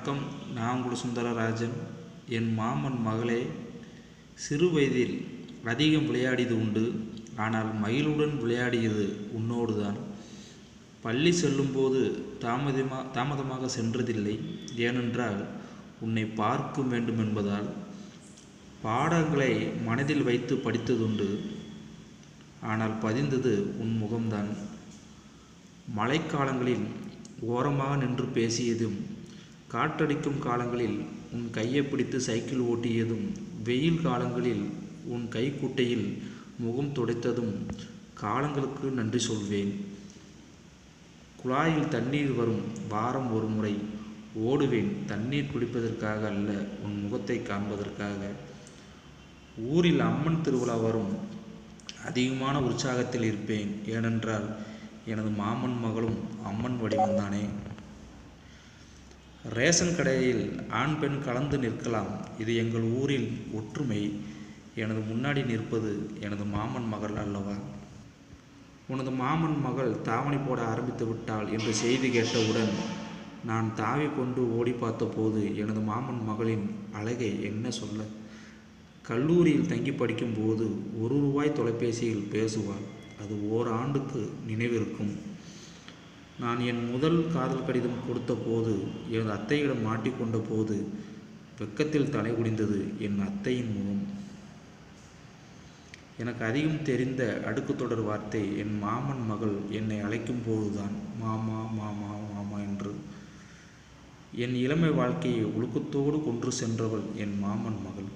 வணக்கம். நான் உங்கள் சுந்தரராஜன் என் மாமன் மகளே சிறு வயதில் அதிகம் விளையாடியது உண்டு. ஆனால் மயிலுடன் விளையாடியது உன்னோடு தான் பள்ளி செல்லும்போது தாமதமாக தாமதமாக சென்றதில்லை. ஏனென்றால் உன்னை பார்க்க வேண்டும் என்பதால் பாடங்களை மனதில் வைத்து படித்ததுண்டு. ஆனால் பதிந்தது உன் முகம்தான். மழைக்காலங்களில் ஓரமாக நின்று பேசியதும் காற்றடிக்கும் காலங்களில் உன் கையை பிடித்து சைக்கிள் ஓட்டியதும் வெயில் காலங்களில் உன் கைக்குட்டையில் முகம் துடைத்ததும் காலங்களுக்கு நன்றி சொல்வேன். குழாயில் தண்ணீர் வரும் வாரம் ஒரு முறை ஓடுவேன் தண்ணீர் குடிப்பதற்காக அல்ல உன் முகத்தை காண்பதற்காக. ஊரில் அம்மன் திருவிழா வரும் அதிகமான உற்சாகத்தில் இருப்பேன். ஏனென்றால் எனது மாமன் மகளும் அம்மன் வடிவம்தானே. ரேஷன் கடையில் ஆண் பெண் கலந்து நிற்கலாம். இது எங்கள் ஊரில் ஒற்றுமை. எனது முன்னாடி நிற்பது எனது மாமன் மகள் அல்லவா? உனது மாமன் மகள் தாவணி போட ஆரம்பித்து விட்டாள் என்று செய்தி கேட்டவுடன் நான் தாவி கொண்டு ஓடி பார்த்தபோது எனது மாமன் மகளின் அழகை என்ன சொல்ல? கல்லூரியில் தங்கி படிக்கும்போது ஒரு ரூபாய் தொலைபேசியில் பேசுவாள். அது ஓராண்டுக்கு நினைவிருக்கும். நான் என் முதல் காதல் கடிதம் கொடுத்த போது எனது அத்தையிடம் மாட்டிக்கொண்ட போது வெக்கத்தில் தலை குடிந்தது என் அத்தையின் முகம். எனக்கு அதிகம் தெரிந்த அடுக்கு தொடர் வார்த்தை என் மாமன் மகள் என்னை அழைக்கும் போதுதான் மாமா மாமா மாமா என்று. என் இளமை வாழ்க்கையை ஒழுக்கத்தோடு கொன்று சென்றவள் என் மாமன் மகள்.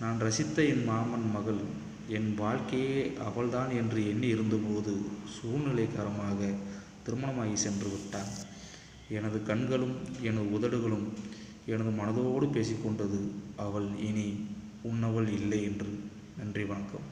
நான் ரசித்த என் மாமன் மகள் என் வாழ்க்கையே அவள்தான் என்று எண்ணி இருந்தபோது சூழ்நிலைக்கரமாக திருமணமாகி சென்று விட்டான் எனது கண்களும் எனது உதடுகளும் எனது மனதோடு பேசிக்கொண்டது அவள் இனி உன்னவள் இல்லை என்று. நன்றி வணக்கம்.